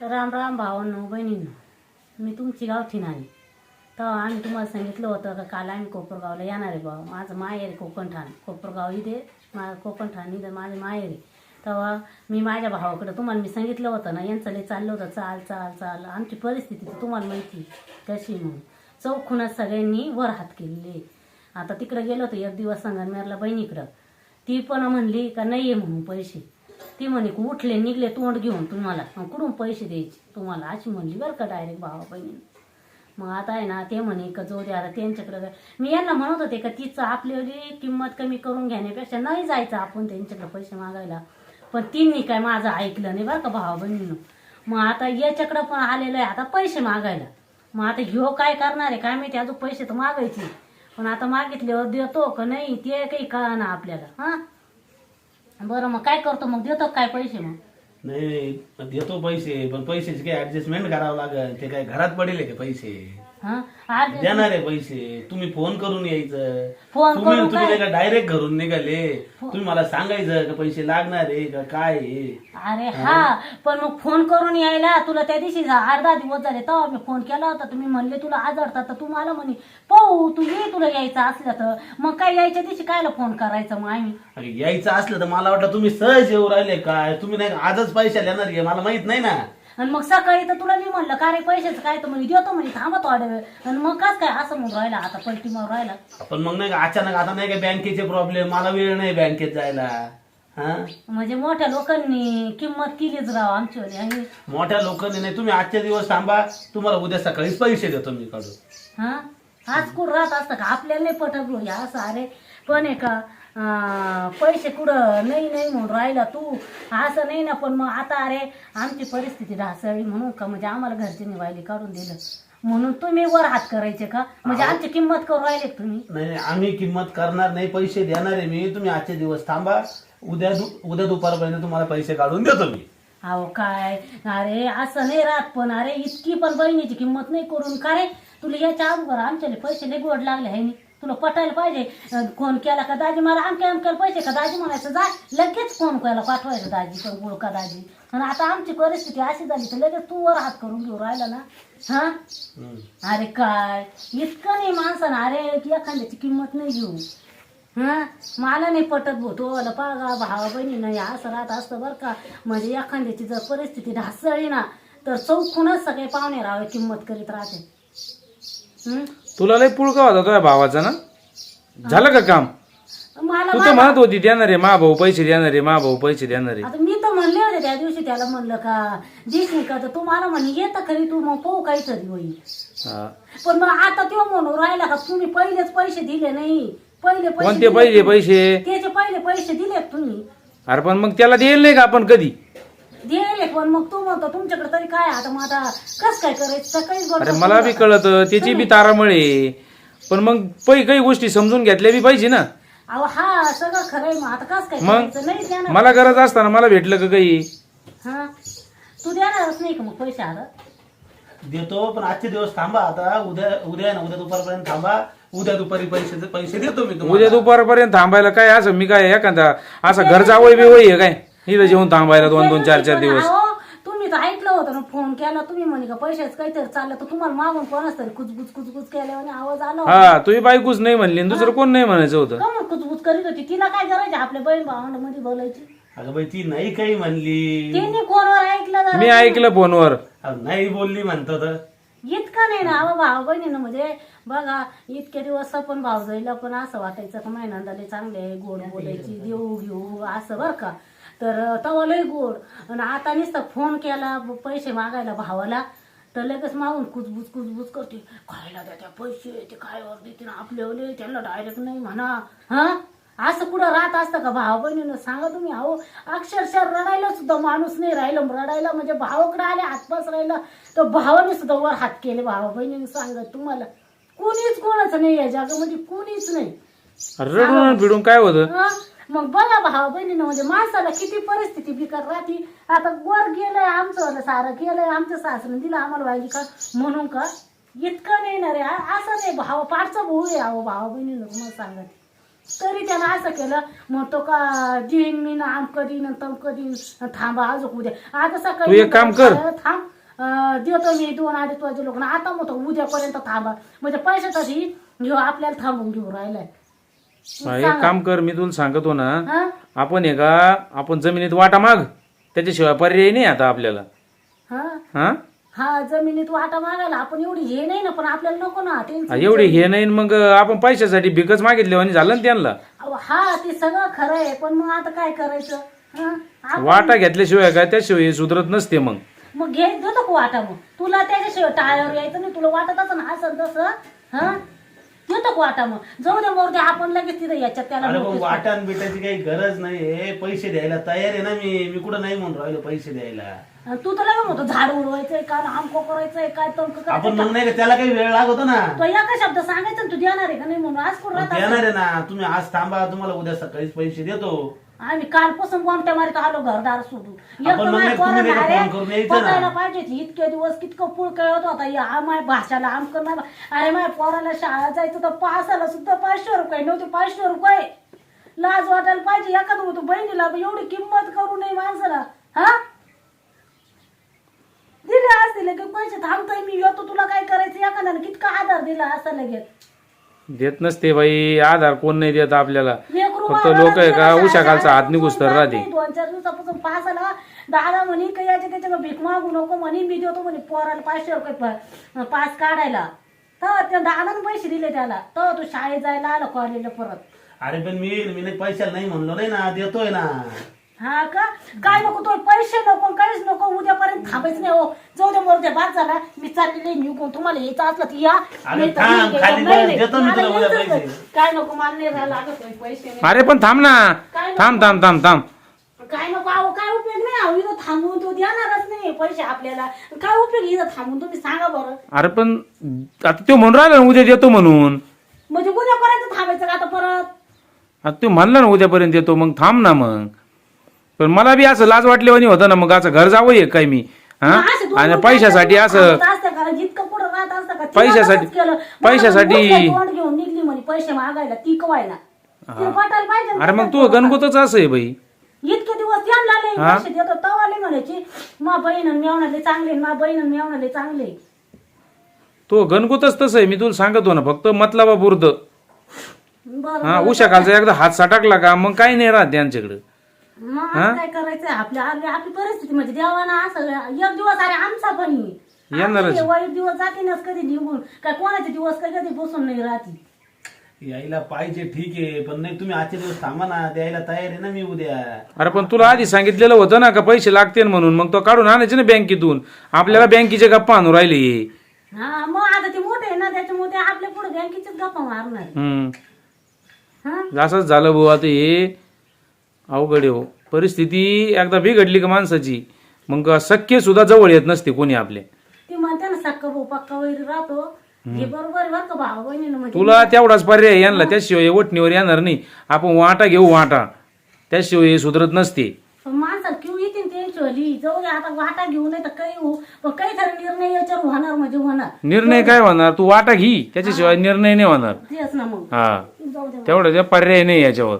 राम राम भावांनो बहिणींनो मी तुमची गावठी नाही तर आम्ही तुम्हाला सांगितलं होतं का काल आम्ही कोपरगावला येणार आहे भाऊ. माझं माहेर कोकणठाण कोपरगाव इथे मा कोकणठाण इथे माझं माहेर तेव्हा मी माझ्या भावाकडं तुम्हाला मी सांगितलं होतं ना यांचं लय चाललं होतं. चाल चाल चाल. आमची परिस्थिती तर तुम्हाला माहिती कशी म्हणून. चौखूनच सगळ्यांनी वर हात केलेले आता तिकडं गेलो होतो एक दिवस संगनमेरला बहिणीकडं. ती पण म्हणली का नाही आहे म्हणून पैसे. ती म्हणे उठले निघले तोंड घेऊन तुम्हाला मग कुठून पैसे द्यायचे? तुम्हाला अशी म्हणली बरं का डायरेक्ट भावा बहिणीनं. मग आता आहे ना ते म्हणे का जो द्या आता त्यांच्याकडे मी यांना म्हणत होते का तिचं आपली किंमत कमी करून घेण्यापेक्षा नाही जायचं आपण त्यांच्याकडे पैसे मागायला. पण तिन्ही काय माझं ऐकलं नाही बरं का भावा बहिणीनं. मग आता याच्याकडं पण आलेलं आहे आता पैसे मागायला. मग आता ह्यो काय करणार आहे? काय माहिती अजून पैसे तर मागायचे. पण आता मागितल्यावर देतो का नाही ते काही कळा आपल्याला हां? बरं मग काय करतो मग देतो काय पैसे मग नाही नाही, देतो पैसे पण पैशाची काही ऍडजस्टमेंट करावं लागेल ते काय घरात पडेल का पैसे हा? देणार आहे पैसे. तुम्ही फोन करून यायचं. फोन तुम्ही करून तुम्ही काय? नाही का डायरेक्ट घरून निघाले. तुम्ही मला सांगायचं का पैसे लागणार आहे का काय आहे? अरे हा? पण मग फोन करून यायला तुला त्या दिवशी अर्धा दिवस झाले. तेव्हा मी फोन केला होता. तुम्ही म्हणले तुला आजारतात तर तू मला म्हणे पाहू तू ये तुला यायचं असलं तर. मग काय यायच्या दिवशी कायला फोन करायचं मग आम्ही? अरे यायचं असलं तर मला वाटलं तुम्ही सहज येऊ राहिले काय? तुम्ही नाही आजच पैसे देणार आहे? मला माहीत नाही ना. आणि मग सकाळी तर तुला मी म्हणलं का रे पैशाचं काय तर म्हणे देतो म्हणे थांबा थोड्या वेळ आणि मग काच काय असं म्हणून राहिला आता पलटी मारून राहिला. आपण मग नाही का अचानक आता नाही का बँकेचे प्रॉब्लेम मला वेळ नाही बँकेत जायला. हा? म्हणजे मोठ्या लोकांनी किंमत केलीच राव आमची आणि मोठ्या लोकांनी नाही तुम्ही आजचे दिवस थांबा तुम्हाला उद्या सकाळीच पैसे देतो मी काढून हा? आज कुठं राहत असतं का? आपल्याला नाही पटत भाऊ हे असं अरे पण आहे का? पैसे कुठं? नाही नाही म्हणून राहिला तू. असं नाही ना पण मग आता अरे आमची परिस्थिती ढासळली म्हणून का? म्हणजे आम्हाला घरच्यांनी वायली काढून दिलं. म्हणून तुम्ही वर हात करायचे का? म्हणजे आमची किंमत करून राहिले का तुम्ही? नाही नाही, आम्ही किंमत करणार नाही पैसे देणार आहे मी. तुम्ही आजचे दिवस थांबा. उद्या दु- उद्या दुपारपर्यंत तुम्हाला पैसे काढून देतो मी. अहो काय? अरे असं नाही राहत पण. अरे इतकी पण बहिणीची किंमत नाही करून. का रे? तुला याच्या अगोदर आमच्याले पैसे लय गोड लागले आहे तुला पटायला पाहिजे. फोन केला का दाजी? मला अमक्या अमक्याला पैसे का दाजी म्हणायचं? जा लगेच फोन करायला पाठवायचं दाजी पण गोड का दाजी. आणि आता आमची परिस्थिती अशी झाली तर लगेच तू वर हात करून घेऊ राहिला ना. हा. अरे काय? इतकं नाही माणसानं अरे की एखाद्याची किंमत नाही घेऊ. हा? मला नाही पटत वाला पागा भावा बहिणी नाही असं राहत असतं बरं का. म्हणजे एखाद्याची जर परिस्थिती ढासळली ना तर चौकूनच सगळे पाहुणे राहावे किंमत करीत राहते? तुला लय पुळका होता तुझ्या भावाचा ना? झालं का काम? मला तू तर म्हणत होती देणार आहे मा भाऊ पैसे देणार आहे मा भाऊ पैसे देणार आहे. आता मी तर म्हणले होते त्या दिवशी त्याला म्हणलं का देशील का तर तू मला म्हणे येतं खरी तू मग पाहू काहीतरी होईल. हा. पण मग आता तो म्हणून राहिला का तुम्ही पहिलेच पैसे दिले नाही. पहिले पैसे कोणते दिले पैसे? त्याचे पहिले पैसे दिले तुम्ही. अरे पण मग त्याला देईल नाही का आपण कधी? दिले पण मग तू म्हणतो तुमच्याकडे तरी काय आता मग आता कस काय करायचं? सकाळीच अरे बोलतो मला बी कळत त्याची बी तारामळे पण मग पै काही गोष्टी समजून घेतल्या बी पाहिजे ना. अहो हा सगळं खरंय मग. आता कस काय मग? करायचं? नाही देणार. मला गरज असताना मला भेटलं का काही? हा? तू देणारच नाही का मग पैसे आता? देतो पण आजचे दिवस थांबा आता. उद्या उद्या आहे ना उद्या दुपारपर्यंत थांबा. उद्या दुपारी पैसे पैसे देतो मी तुम्हाला. उद्या दुपारपर्यंत थांबायला काय असं? मी काय एखादा असं घर जावं बी आहे काय? इथं जेवून थांबायला दोन दोन चार चार दिवस. अहो, तुम्ही तर ऐकलं होतं ना फोन केला. तुम्ही म्हणे का पैशाच काहीतरी चाललं तर तुम्हाला मागून कोणाच तरी कुचबुच कुचबुच केल्याने आवाज आला होता. हा तुझी बायकोच नाही म्हणली आणि दुसरं कोण नाही म्हणायचं होतं? का मग कुचबुच करीत होती? तिला काय करायचे आपल्या बहीण भावंडामध्ये बोलायची? अगं बाई ती नाही काही म्हणली. फोनवर ऐकलं जरा. मी ऐकलं फोनवर. अहो, नाही बोलली म्हणतो तर. इतका नाही ना अहो भाऊ बहिणीनं म्हणजे बघा इतके दिवस पण भाऊ जाईला पण असं वाटायचं का महिनंदाले चांगले आहे, गोड बोलायची देऊ घेऊ असं बरं का. तर तवा लय गोड. आणि आता नुसतं फोन केला पैसे मागायला भावाला. तर लगेच मागून कुचबुच कुचबुच करते. खायला द्या त्या पैसे ते काय वर देते ना आपले त्यांना डायरेक्ट नाही म्हणा. हा? असं कुठं राहत असतं का भाऊ बहिणीनं? सांगा तुम्ही अहो अक्षरशः रडायला सुद्धा माणूस नाही राहिलं. रडायला म्हणजे भावाकडे आले हातपास राहिलं तर भावाने सुद्धा वर हात केले भावा बहिणीने सांगत तुम्हाला. कुणीच कोणाचं नाही या जगामध्ये कुणीच नाही. रडून फिडून काय होतं? मग बघा भावा बहिणीनं म्हणजे माणसाला किती परिस्थिती बिकट राहते. आता वर गेलंय आमचं सारं गेलंय आमचं सासरं दिलं आम्हाला वाहिली का? म्हणून का? इतकं नाही ना रे असं नाही भाव पाठचा भाऊ आहे अहो भावा बहिणीनं तुम्हाला सांगत. तरी त्यानं असं केलं म्हणतो का देईन मी ना आणि तमकं देईन आणि थांबा अजून उद्या. आता तू सकाळी एक काम कर. थांब. अं, देतो मी दोन अडीच वाजे लोक आता मग तो उद्यापर्यंत थांबा. म्हणजे पैशासाठी घेऊ आपल्याला थांबून घेऊ राहिलाय. एक काम कर मी तुला सांगतो ना. हा? आपण हे का आपण जमिनीत वाटा माग त्याच्याशिवाय पर्याय नाही आता आपल्याला. हा? हा? हा जमिनीत वाटा मागायला आपण एवढी हे नाही ना पण आपल्याला नको ना एवढे हे नाही न मग आपण पैशासाठी भिकच मागितले आणि झालं ना त्यांना. अहो, हा ते सगळं खरं आहे पण मग आता काय करायचं? हा? वाटा घेतल्याशिवाय काय त्याशिवाय हे सुधरत नसते मग. मग घे देतो का वाटा मग? तुला त्याच्याशिवाय टाळ्यावर यायचं नाही तुला वाटत असं ना असं तसं हा? का वाटा मग. जाऊ दे मोर दे आपण लगेच तिथं याच्यात त्याला अरे मग notice वाटण बिटायची काही गरज नाही हे पैसे द्यायला तयार आहे ना मी. मी कुठं नाही म्हणून राहिलो पैसे द्यायला. तू तर लगेच म्हणतो झाड उडवायचंय काय आमको करायचंय काय तंक आपण करायचं मग नाही का त्याला काही वेळ लागतो ना? तो एका शब्द सांगायचं ना तू देणार आहे का नाही म्हणून? आज कोण मग राहत देणार आहे ना. तुम्ही आज थांबा तुम्हाला उद्या सकाळीच पैसे देतो. आम्ही कालपासून गोमट्या मारित आलो घरदार सोडून. आपण तुम्ही नाही का फोन करून यायचं ना? पाहिजे की इतके दिवस कितकं पुळ कळत होता. या हा माय भाषाला आम करणार अरे माय पोराला शाळा जायचं तर पासाला सुद्धा पाचशे रुपये नव्हते पाचशे रुपये. लाज वाटायला पाहिजे. एखादं होतो. बहिणीला बा एवढी किंमत करू नये माणसाला. हा? दिले असते की पैसे. थांबतोय मी. येतो तुला काय करायचं? एखाद्याने कितका आधार दिला असा लगेच. देत नसते बाई. आधार कोण नाही देत आपल्याला? फक्त लोक आहे का? उशा खालचा शाळेत हात निघूस तर राहते. दोन चार दिवसापासून पास आला. दादा म्हणे काही याच्या त्याच्या भीक मागू नको म्हणे. मी देतो म्हणे पोराला पाचशे रुपये पास काढायला. तर त्या दादाने पैसे दिले त्याला. तर तो शाळेत जायला आला कॉलेजला परत. अरे पण मी मी नाही पैशाला नाही म्हणलो नाही ना. देतोय ना. हा का? काय नको तो पैसे नको काहीच नको उद्यापर्यंत थांबायचं नाही हो. जाऊ दे मोरते बाद झाला. मी चाललेले निघून. तुम्हाला यायचं असलं तर या. अरे नाही तर थांब, नाही यायचं. खाली नाही, बस, नाही. देतो मी तुला मला उद्या यायचंच पैसे. नाही. काय नको लागत नाही, पैसे नाही. अरे पण थांब ना. थांब थांब थांब थांब. काय नको अहो काय उपयोग नाही अहो इथं थांबून तो देणारच नाही पैसे आपल्याला. काय उपयोग इथं थांबून? तुम्ही सांगा बरं. अरे पण आता तो म्हणून राहिला ना उद्या देतो म्हणून. म्हणजे उद्यापर्यंत थांबायचं का आता परत? आता तो म्हणला ना उद्यापर्यंत येतो मग थांब ना मग. पण मला बी असं लाज वाटल्यावानी होतं ना मग असं घर जावं आहे काय मी हा? आणि पैशासाठी असं पैशासाठी-. पैशासाठी- घेऊन निघली म्हणे पैसे मागायला ती कवायला अरे मग. तू गणगोतच असं आहे बाई. इतके दिवस त्यांना लय हा? पैसे देतो तवाले म्हणायची मा बहीण आणि मेवणाले चांगले मा बहीण आणि मेवणाले चांगले. तो गणगोतच तसं आहे मी तुला सांगतो ना फक्त मतलाबा बुरद बरं हा उशा खालचा एकदा हात सटाकला का मग काही नाही राहत त्यांच्याकडे. मग काय करायचंय? आपल्या आपली आपली परिस्थिती म्हणजे देवाना असं एक दिवस अरे आमचा पण. ही. येणारच. आमचे वाईट दिवस कधी निघून. काय कोणाचे दिवस काय कधी बसून नाही राहती? यायला पाहिजे ठीक आहे पण नाही तुम्ही आजचे दिवस थांबा ना द्यायला तयार आहे ना मी उद्या. अरे पण तुला आधी सांगितलेलं होतं ना का पैसे लागतील म्हणून मग तो काढून आणायचे ना बँकेतून. आपल्याला बँकेचे गप्पा आणून राहिले. हा मग आता ते मोठे आहे ना त्याच्यामुळे ते आपल्या पुढे बँकेचेच गप्पा मारणार. हम्म. हा? असंच झालं भाऊ आता हे अवघड हो. परिस्थिती एकदा बिघडली का माणसाची मग शक्य सुद्धा जवळ येत नसते कोणी आपले. ते म्हणते ना सक्का भाऊ पक्का वैरी राहतो. हे बरोबर आहे बरं का भाऊ बहिणीनं म्हणजे? तुला तेवढाच पर्याय यांना त्याशिवाय वटणीवर येणार नाही. आपण वाटा घेऊ वाटा. त्याशिवाय हे सुधरत नसते. पण माणसाला किव येते त्यांची जाऊ दे आता वाटा घेऊ नाही तर काही होऊ. पण काहीतरी निर्णय याच्यावर होणार म्हणजे होणार. निर्णय काय होणार? तू वाटा घे. त्याच्याशिवाय निर्णय नाही होणार. तेच ना मग. हा. जाऊ दे तेवढं ते पर्याय नाही याच्यावर.